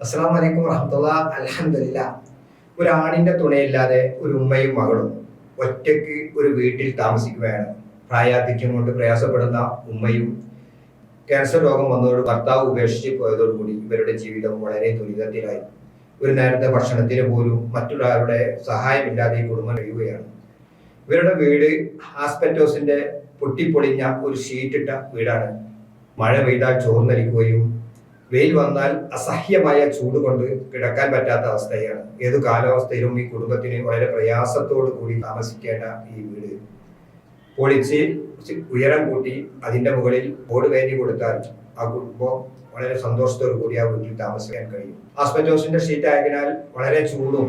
അസ്സാം വലൈക്കും വറഹമുല്ല അലഹമില്ല ഒരു ആണിന്റെ തുണയില്ലാതെ ഒരു ഉമ്മയും മകളും ഒറ്റയ്ക്ക് ഒരു വീട്ടിൽ താമസിക്കുകയാണ്. പ്രായാധിക്യം കൊണ്ട് പ്രയാസപ്പെടുന്ന ഉമ്മയും ക്യാൻസർ രോഗം വന്നതോട് ഭർത്താവ് ഉപേക്ഷിച്ച് പോയതോടുകൂടി ഇവരുടെ ജീവിതം വളരെ ദുരിതത്തിലായി. ഒരു നേരത്തെ ഭക്ഷണത്തിന് പോലും മറ്റൊരാളുടെ സഹായമില്ലാതെ ഈ കുടുംബം കഴിയുകയാണ്. ഇവരുടെ വീട് ആസ്പെറ്റോസിന്റെ പൊട്ടിപ്പൊളിഞ്ഞ ഒരു ഷീറ്റിട്ട വീടാണ്. മഴ പെയ്താൽ ചോർന്നരിക്കുകയും വെയിൽ വന്നാൽ അസഹ്യമായ ചൂട് കൊണ്ട് കിടക്കാൻ പറ്റാത്ത അവസ്ഥയാണ്. ഏത് കാലാവസ്ഥയിലും ഈ കുടുംബത്തിന് വളരെ പ്രയാസത്തോടു കൂടി താമസിക്കേണ്ട ഈ വീട്. പൊളിച്ച് ഉയരം കൂട്ടി അതിന്റെ മുകളിൽ ബോർഡ് വേണ്ടി കൊടുത്താൽ ആ കുടുംബം വളരെ സന്തോഷത്തോടു കൂടി ആ വീട്ടിൽ താമസിക്കാൻ കഴിയും. ആസ്പെറ്റോസിന്റെ ഷീറ്റ് ആയതിനാൽ വളരെ ചൂടും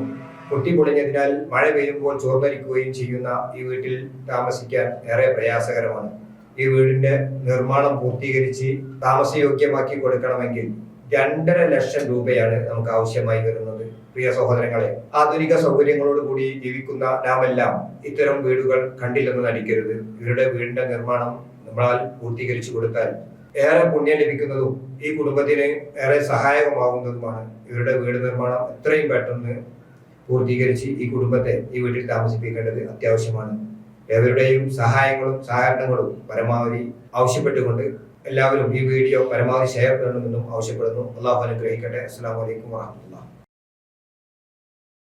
പൊട്ടി പൊളിഞ്ഞതിനാൽ മഴ പെയ്യുമ്പോൾ ചോർന്നരിക്കുകയും ചെയ്യുന്ന ഈ വീട്ടിൽ താമസിക്കാൻ ഏറെ പ്രയാസകരമാണ്. ഈ വീടിന്റെ നിർമ്മാണം പൂർത്തീകരിച്ച് താമസയോഗ്യമാക്കി കൊടുക്കണമെങ്കിൽ രണ്ടര ലക്ഷം രൂപയാണ് നമുക്ക് ആവശ്യമായി വരുന്നത്. പ്രിയ സഹോദരങ്ങളെ ആധുനിക സൗകര്യങ്ങളോട് കൂടി ജീവിക്കുന്ന നാമെല്ലാം ഇത്തരം വീടുകൾ കണ്ടില്ലെന്ന് നടിക്കരുത്. ഇവരുടെ വീടിന്റെ നിർമ്മാണം നമ്മളാൽ പൂർത്തീകരിച്ചു കൊടുത്താൽ ഏറെ പുണ്യം ലഭിക്കുന്നതും ഈ കുടുംബത്തിന് ഏറെ സഹായകമാകുന്നതുമാണ്. ഇവരുടെ വീട് നിർമ്മാണം എത്രയും പെട്ടെന്ന് പൂർത്തീകരിച്ച് ഈ കുടുംബത്തെ ഈ വീട്ടിൽ താമസിപ്പിക്കേണ്ടത് അത്യാവശ്യമാണ്. ഏവരുടെയും സഹായങ്ങളും സഹകരണങ്ങളും പരമാവധി ആവശ്യപ്പെട്ടുകൊണ്ട് എല്ലാവരും ഈ വീഡിയോ പരമാവധി ഷെയർ ചെയ്യണമെന്നും ആവശ്യപ്പെടുന്നു. അള്ളാഹു അനുഗ്രഹിക്കട്ടെ. അസ്സാം വലൈക്കും വാഹമത്തുള്ള